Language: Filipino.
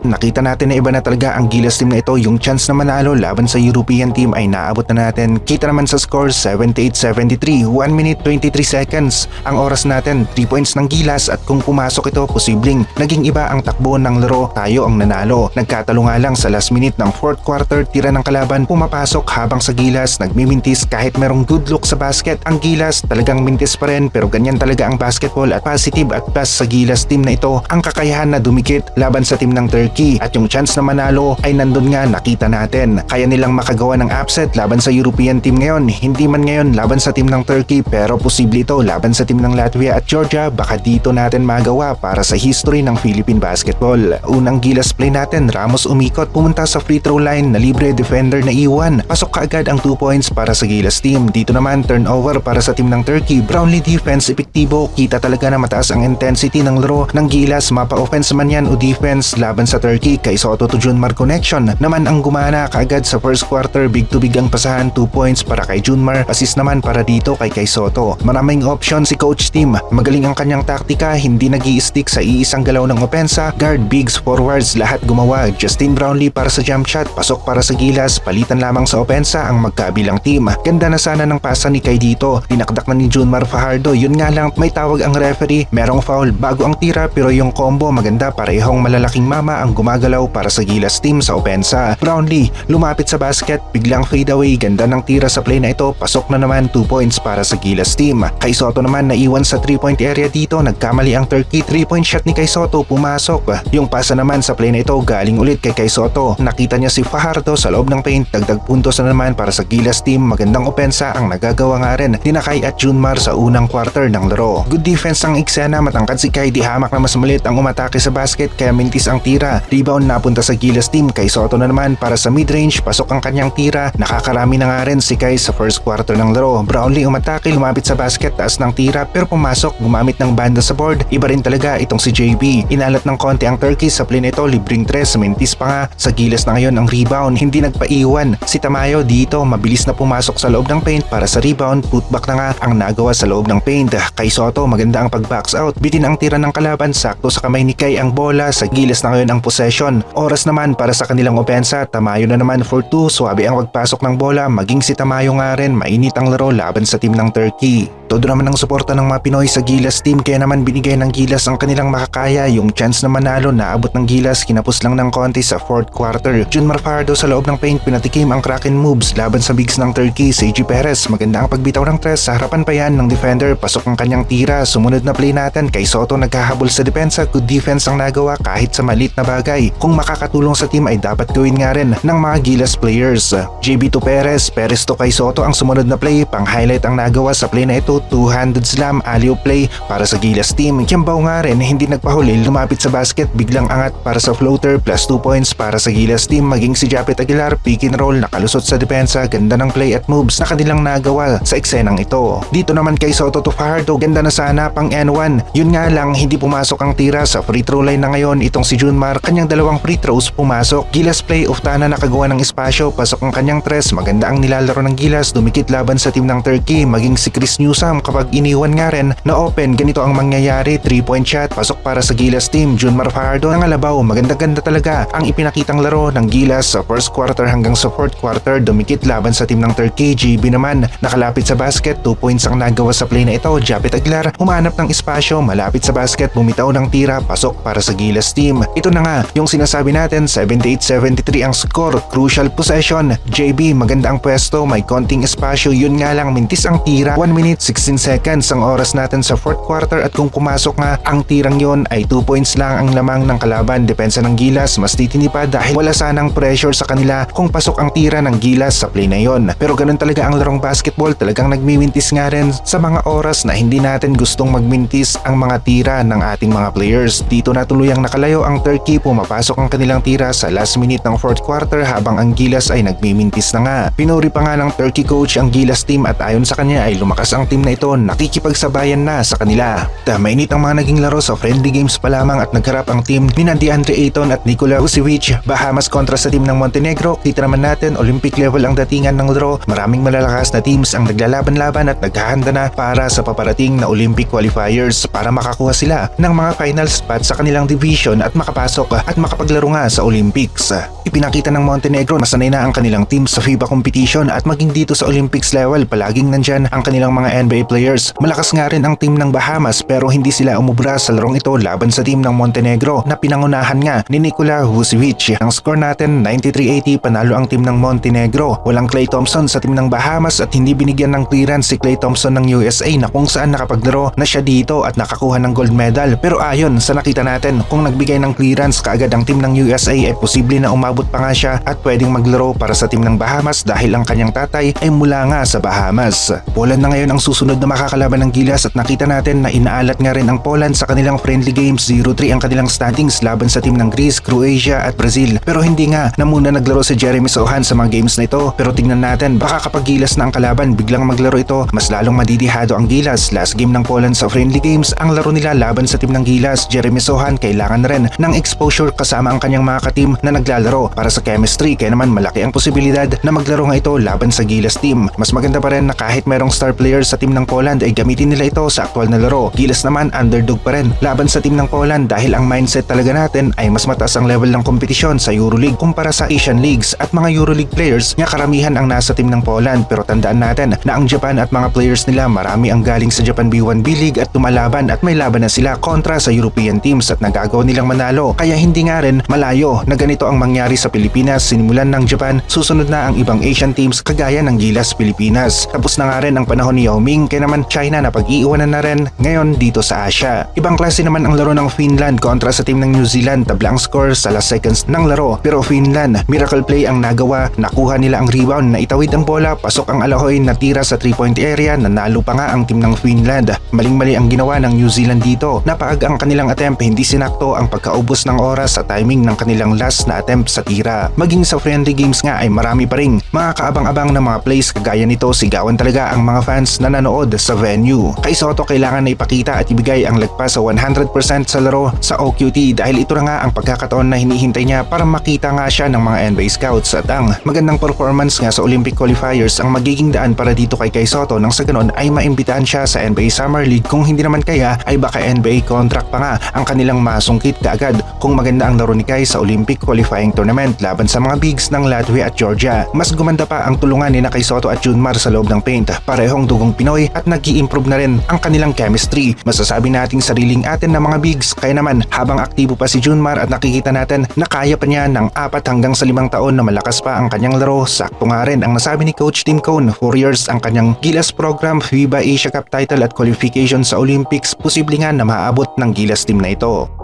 Nakita natin na iba na talaga ang Gilas team na ito. Yung chance na manalo laban sa European team ay naabot na natin. Kita naman sa score 78-73, 1 minute 23 seconds. Ang oras natin 3 points ng Gilas at kung pumasok ito posibleng naging iba ang takbo ng laro. Tayo ang nanalo. Nagkatalo nga lang sa last minute ng fourth quarter tira ng kalaban pumapasok habang sa Gilas nagmimintis kahit merong good look sa basket. Ang Gilas talagang mintis pa rin pero ganyan talaga ang basketball at positive at plus sa Gilas team na ito ang kakayahan na dumikit laban sa team ng Turkey at yung chance na manalo ay nandun nga nakita natin. Kaya nilang makagawa ng upset laban sa European team ngayon. Hindi man ngayon laban sa team ng Turkey pero posible ito laban sa team ng Latvia at Georgia baka dito natin magawa para sa history ng Philippine basketball. Unang Gilas play natin Ramos umikot pumunta sa free throw line na libre defender na iwan. Pasok kaagad ang 2 points para sa Gilas team. Dito naman turnover para sa team ng Turkey. Brownlee defense epektibo. Kita talaga na mataas ang intensity ng laro ng Gilas. Mapa offense man yan o defense laban sa Turkey kay Soto to Junmar connection. Naman ang gumana kaagad sa first quarter. Big to big ang pasahan 2 points para kay Junmar. Assist naman para dito kay kay Soto. Maraming option si coach team. Magaling ang kanyang taktika. Hindi nag stick sa iisang galaw ng opensa. Guard, bigs, forwards lahat gumawa. Justin Brownlee para sa jump shot. Pasok para sa Gilas. Palitan lamang sa opensa ang magkabilang team. Ganda na sana ng pasa ni Kay dito. Dinakdak na ni Junmar Fajardo. Yun nga lang may tawag ang referee. Merong foul bago ang tira pero yung combo maganda parehong malalaking mama ang gumagalaw para sa Gilas team sa opensa. Brownlee lumapit sa basket. Biglang fade away. Ganda ng tira sa play na ito. Pasok na naman 2 points para sa Gilas team. Kay Soto naman naiwan sa 3 point area dito. Nagkamali ang Turkey. 3 point shot ni Kay Soto pumasok. Yung pasa naman sa play na ito galing ulit kay Kay Soto. Nakita niya si Fajardo sa loob ng paint. Dagdag puntos na naman para sa Gilas team. Magandang opensa ang nagagawa nga rin ni Nakay at Junmar sa unang quarter ng laro. Good defense ang eksena. Matangkad si Kay. Di hamak na mas malit ang umatake sa basket kaya mintis ang tira. Rebound napunta sa Gilas team. Kay Soto na naman para sa mid-range. Pasok ang kanyang tira. Nakakarami na nga rin si Kay sa first quarter ng laro. Brownlee umatake. Lumapit sa basket. Taas ng tira pero pumasok. Gumamit ng banda sa board. Iba rin talaga itong si JB. Inalat ng konti ang Turkey sa play nito. Libreng tres. Mintis pa nga. Sa Gilas na ngayon ang rebound. Hindi nagpaiwan. Si Tamayo dito mabilis na pumasok sa loob ng paint para sa rebound. Putback na nga ang nagawa sa loob ng paint. Kay Soto maganda ang pag-box out. Bitin ang tira ng kalaban. Sakto sa kamay ni Kay ang bola. Sa Gilas na ngayon ang possession. Oras naman para sa kanilang opensa. Tamayo na naman for 2. Swabe ang pagpasok ng bola. Maging si Tamayo nga rin. Mainit ang laro laban sa team ng Turkey. Todo naman ang suporta ng mga Pinoy sa Gilas team kaya naman binigay ng Gilas ang kanilang makakaya. Yung chance na manalo naabot ng Gilas kinapos lang ng konti sa fourth quarter. Junmar Fajardo sa loob ng paint pinatikim ang Kraken moves laban sa bigs ng Turkey. Seiji Perez maganda ang pagbitaw ng tres sa harapan pa yan ng defender. Pasok ang kanyang tira. Sumunod na play natin kay Soto naghahabol sa depensa. Good defense ang nagawa kahit sa malit na bagay. Kung makakatulong sa team ay dapat gawin nga rin ng mga Gilas players. JB to Perez, Perez to kay Soto ang sumunod na play. Pang highlight ang nagawa sa play na ito. Two-handed slam, alley play para sa Gilas team. Kiambaw nga rin hindi nagpahuli. Lumapit sa basket, biglang angat para sa floater plus 2 points para sa Gilas team. Maging si Japet Aguilar, pick and roll, nakalusot sa depensa. Ganda ng play at moves na kanilang nagawa sa eksenang ito. Dito naman kay Soto to Fajardo, ganda na sana pang N1. Yun nga lang, hindi pumasok ang tira sa free throw line na ngayon. Itong si Junmar, kanyang dalawang free throws pumasok. Gilas play of Tana nakagawa ng espasyo, pasok ang kanyang tres. Maganda ang nilalaro ng Gilas, dumikit laban sa team ng Turkey. Maging si Chris Newsam kapag iniwan nga rin na open, ganito ang mangyayari. 3 point shot, pasok para sa Gilas team. Junmar Fajardo ng Alabaw, maganda-ganda talaga ang ipinakitang laro ng Gilas sa first quarter hanggang sa fourth quarter. Dumikit laban sa team ng Turkey. GB naman, nakalapit sa basket, 2 points ang nagawa sa play na ito. Japet Aguilar, humanap ng espasyo, malapit sa basket, bumitaw ng tira, pasok para sa Gilas team. Ito na nga, yung sinasabi natin, 78-73 ang score, crucial possession. JB, maganda ang pwesto, may konting espasyo, yun nga lang, mintis ang tira. 1 minute 16 seconds ang oras natin sa fourth quarter at kung pumasok nga, ang tirang yon ay 2 points lang ang lamang ng kalaban. Depensa ng Gilas, mas titini pa dahil wala sanang pressure sa kanila kung pasok ang tira ng Gilas sa play na yon. Pero ganun talaga ang larong basketball, talagang nagmimintis nga rin sa mga oras na hindi natin gustong magmintis ang mga tira ng ating mga players. Dito na tuluyang nakalayo ang Turkey, pumapasok ang kanilang tira sa last minute ng fourth quarter habang ang Gilas ay nagmimintis na nga. Pinuri pa nga ng Turkey coach ang Gilas team at ayon sa kanya ay lumakas ang team na ito, nakikipagsabayan na sa kanila. Ta mainit ang mga naging laro sa friendly games pa lamang at nagharap ang team ni DeAndre Ayton at Nikola Vucevic. Bahamas kontra sa team ng Montenegro. Kita naman natin Olympic level ang datingan ng laro. Maraming malalakas na teams ang naglalaban-laban at naghahanda na para sa paparating na Olympic qualifiers para makakuha sila ng mga final spot sa kanilang division at makapasok pumasok at makapaglaro nga sa Olympics. Ipinakita ng Montenegro na sanay na ang kanilang team sa FIBA competition at maging dito sa Olympics level palaging nandyan ang kanilang mga NBA players. Malakas nga rin ang team ng Bahamas pero hindi sila umubra sa larong ito laban sa team ng Montenegro na pinangunahan nga ni Nikola Vucevic. Ang score natin 93-80 panalo ang team ng Montenegro. Walang Clay Thompson sa team ng Bahamas at hindi binigyan ng clearance si Clay Thompson ng USA na kung saan nakapaglaro na siya dito at nakakuha ng gold medal. Pero ayon sa nakita natin kung nagbigay ng clearance kaagad ang team ng USA ay posible na umabot pa nga siya at pwedeng maglaro para sa team ng Bahamas dahil ang kanyang tatay ay mula nga sa Bahamas. Poland na ngayon ang susunod na makakalaban ng Gilas at nakita natin na inaalat nga rin ang Poland sa kanilang friendly games 0-3 ang kanilang standings laban sa team ng Greece, Croatia at Brazil. Pero hindi nga na muna naglaro si Jeremy Sohan sa mga games na ito pero tingnan natin baka kapag Gilas na ang kalaban biglang maglaro ito mas lalong madidihado ang Gilas. Last game ng Poland sa friendly games ang laro nila laban sa team ng Gilas. Jeremy Sohan kailangan rin ng exposure kasama ang kanyang mga kateam na naglalaro para sa chemistry kaya naman malaki ang posibilidad na maglaro nga ito laban sa Gilas team. Mas maganda pa rin na kahit merong star players sa team ng Poland ay gamitin nila ito sa aktual na laro. Gilas naman underdog pa rin laban sa team ng Poland dahil ang mindset talaga natin ay mas mataas ang level ng kompetisyon sa Euroleague kumpara sa Asian Leagues at mga Euroleague players nga karamihan ang nasa team ng Poland pero tandaan natin na ang Japan at mga players nila marami ang galing sa Japan B1 B League at tumalaban at may laban na sila kontra sa European teams at nagagawa nilang manalo kaya hindi nga rin malayo na ganito ang mangyari sa Pilipinas. Sinimulan ng Japan susunod na ang ibang Asian teams kagaya ng Gilas Pilipinas. Tapos na nga rin ang panahon ni Yao Ming kaya naman China na pag-iiwanan na rin ngayon dito sa Asia. Ibang klase naman ang laro ng Finland kontra sa team ng New Zealand. Tabla ang score sa last seconds ng laro. Pero Finland miracle play ang nagawa. Nakuha nila ang rebound na itawid ang bola pasok ang Alahoy na tira sa 3 point area nanalo pa nga ang team ng Finland. Maling-mali ang ginawa ng New Zealand dito. Napaag ang kanilang attempt hindi sinakto ang pagkaubos ng oras sa timing ng kanilang last na attempt sa tira. Maging sa friendly games nga ay marami pa ring mga kaabang-abang na mga plays kagaya nito. Sigawan talaga ang mga fans na nanood sa venue. Kay Soto kailangan na ipakita at ibigay ang lagpas sa 100% sa laro sa OQT dahil ito na nga ang pagkakataon na hinihintay niya para makita nga siya ng mga NBA scouts. At ang magandang performance nga sa Olympic qualifiers ang magiging daan para dito kay Kai Soto nang sa ganon ay maimbitahan siya sa NBA Summer League. Kung hindi naman kaya ay baka NBA contract pa nga ang kanilang masungkit kaagad. Kung maganda ang laro ni Kai sa Olympic qualifying tournament laban sa mga bigs ng Latvia at Georgia. Mas gumanda pa ang tulungan ni Kai Soto at Junmar sa loob ng paint. Parehong dugong Pinoy at nag improve na rin ang kanilang chemistry. Masasabi nating sariling atin na mga bigs kaya naman habang aktibo pa si Junmar at nakikita natin na kaya pa niya ng apat hanggang sa limang taon na malakas pa ang kanyang laro. Sakto nga rin ang nasabi ni Coach Tim Cone, 4 years ang kanyang Gilas program, FIBA Asia Cup title at qualification sa Olympics, posible nga na maaabot ng Gilas team na ito.